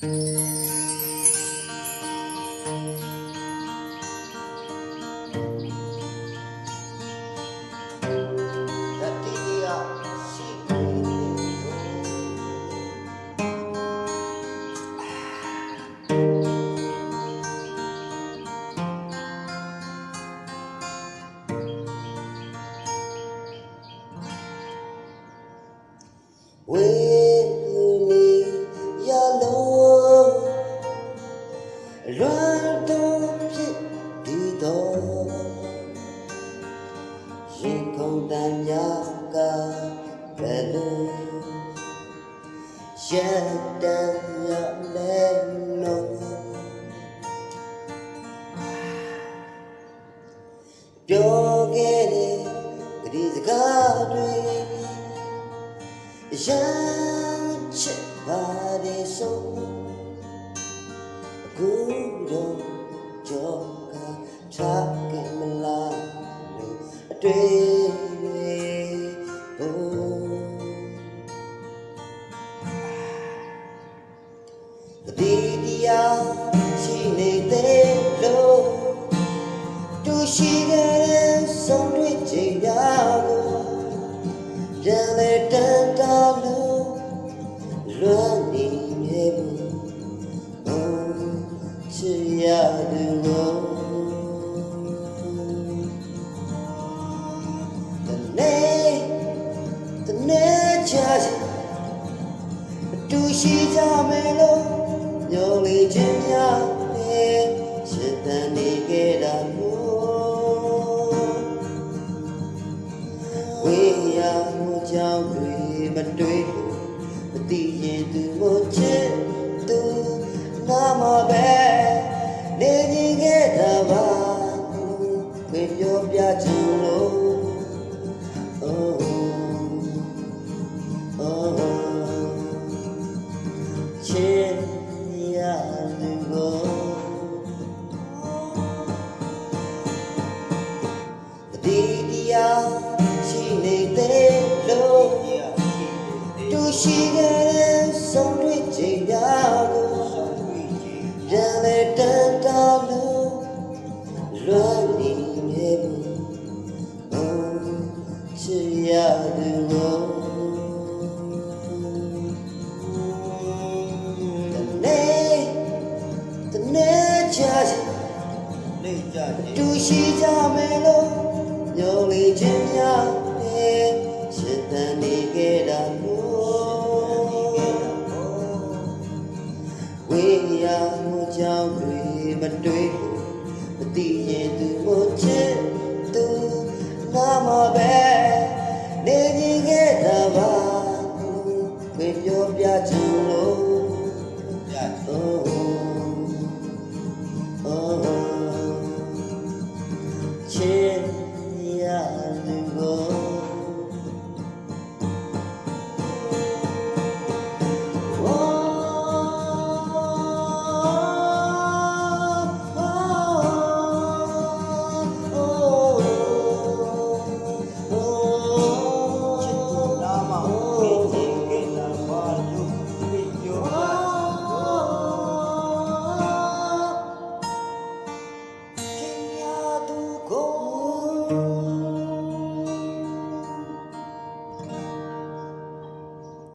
တ ရင်ကုန်တန်များကဘယ်လိုရတဲ့ရလဲနော်ပြောခဲ့တဲ့ဒီစကားတွေရမ်းချစ်ပါလေဆုံးအခုတော့ကြောကထားခဲ့မလား လို့အတွေ့တွေဘို့ဒီတရားရှိနေတဲ့လို့တူရှိခဲ့တဲ့ဆုံးတွေ့ချိန်များကိုပြန်လဲတန် ရှိကြမယ်လို့ညိုလေခြင်းများနဲ့ရှစ်တန်နေခဲ့တာလို့ဝေးရမှုကြောင့်တွေမတွေ့ဘူးမသိရင်သူကိုချစ်သူနာမပဲနေကြီးခဲ့တာပါဘယ်ပြောပြချင် တူရှိကြမယ်လို့ညုံလေးချင်းများနဲ့ရှင်သန်နေခဲ့တာလို့ဝိညာဉ်ကိုကြောင်းတွေမတွေ့မသိရင်သူမချစ်သူနာမပဲနေခြင်းခဲ့တာပါဘယ်ပြောပြချင်လို့ Oh, oh, oh. go